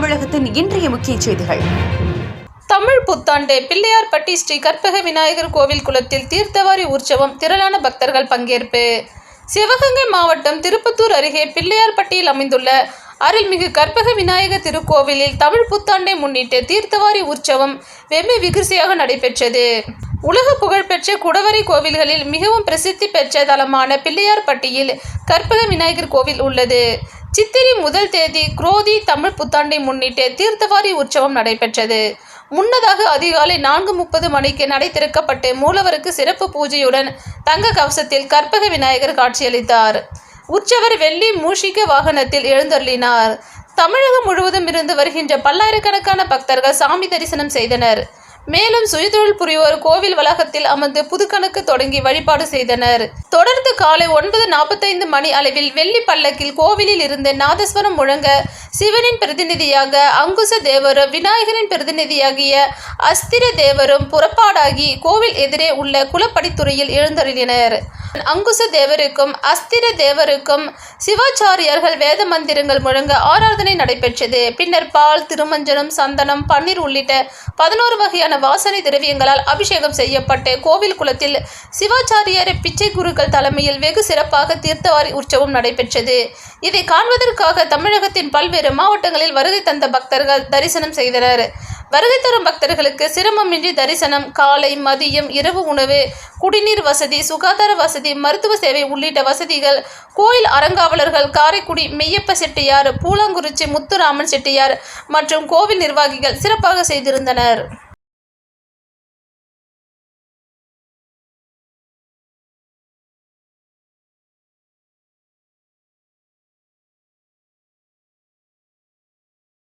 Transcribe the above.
தமிழகத்தின் இன்றைய முக்கிய செய்திகள். தமிழ் புத்தாண்டு பிள்ளையார்பட்டி ஸ்ரீ கற்பக விநாயகர் கோவில் குளத்தில் தீர்த்தவாரி உற்சவம் திரளான பக்தர்கள் பங்கேற்பு. சிவகங்கை மாவட்டம் திருப்பத்தூர் அருகே பிள்ளையார்பட்டியில் அமைந்துள்ள அருள்மிகு கற்பக விநாயகர் திருக்கோவிலில் தமிழ் புத்தாண்டை முன்னிட்டு தீர்த்தவாரி உற்சவம் வெகு விகிர்சியாக நடைபெற்றது. உலக புகழ்பெற்ற குடவரை கோவில்களில் மிகவும் பிரசித்தி பெற்ற தலமான பிள்ளையார்பட்டியில் கற்பக விநாயகர் கோவில் உள்ளது. சித்திரை முதல் தேதி குரோதி தமிழ் புத்தாண்டை முன்னிட்டு தீர்த்தவாரி உற்சவம் நடைபெற்றது. முன்னதாக அதிகாலை நான்கு முப்பது மணிக்கு நடை திறக்கப்பட்டு மூலவருக்கு சிறப்பு பூஜையுடன் தங்க கவசத்தில் கற்பக விநாயகர் காட்சியளித்தார். உற்சவர் வெள்ளி மூஷிக வாகனத்தில் எழுந்தருளினார். தமிழகம் முழுவதும் இருந்து வருகின்ற பல்லாயிரக்கணக்கான பக்தர்கள் சாமி தரிசனம் செய்தனர். மேலும் சுயதொழில் புரிவோர் கோவில் வளாகத்தில் அமர்ந்து புதுக்கணக்கு தொடங்கி வழிபாடு செய்தனர். தொடர்ந்து காலை ஒன்பது நாற்பத்தைந்து மணி அளவில் வெள்ளி பல்லக்கில் கோவிலில் இருந்து நாதஸ்வரம் முழங்க சிவனின் பிரதிநிதியாக அங்குச தேவரும் விநாயகரின் பிரதிநிதியாகிய அஸ்திர தேவரும் புறப்பாடாகி கோவில் எதிரே உள்ள குலப்படித்துறையில் எழுந்தருளினர். அங்குச தேவருக்கும் அஸ்திர தேவருக்கும் சிவாச்சாரியர்கள் வேத மந்திரங்கள் முழங்க ஆராதனை நடைபெற்றது. பின்னர் பால் திருமஞ்சனம் சந்தனம் பன்னீர் உள்ளிட்ட பதினோரு வகையான வாசனை திரவியங்களால் அபிஷேகம் செய்யப்பட்டு கோவில் குளத்தில் சிவாச்சாரியர் பிச்சை குருக்கள் தலைமையில் வெகு சிறப்பாக தீர்த்தவாரி உற்சவம் நடைபெற்றது. இதை காண்பதற்காக தமிழகத்தின் பல்வேறு மாவட்டங்களில் வருகை தந்த பக்தர்கள் தரிசனம் செய்தனர் வருகை தரும் பக்தர்களுக்கு சிரமமின்றி தரிசனம் காலை மதியம் இரவு உணவு குடிநீர் வசதி சுகாதார வசதி மருத்துவ சேவை உள்ளிட்ட வசதிகள். கோயில் அறங்காவலர்கள் காரைக்குடி மெய்யப்ப செட்டியார் பூலாங்குறிச்சி முத்துராமன் செட்டியார் மற்றும் கோவில் நிர்வாகிகள் சிறப்பாக செய்திருந்தனர்.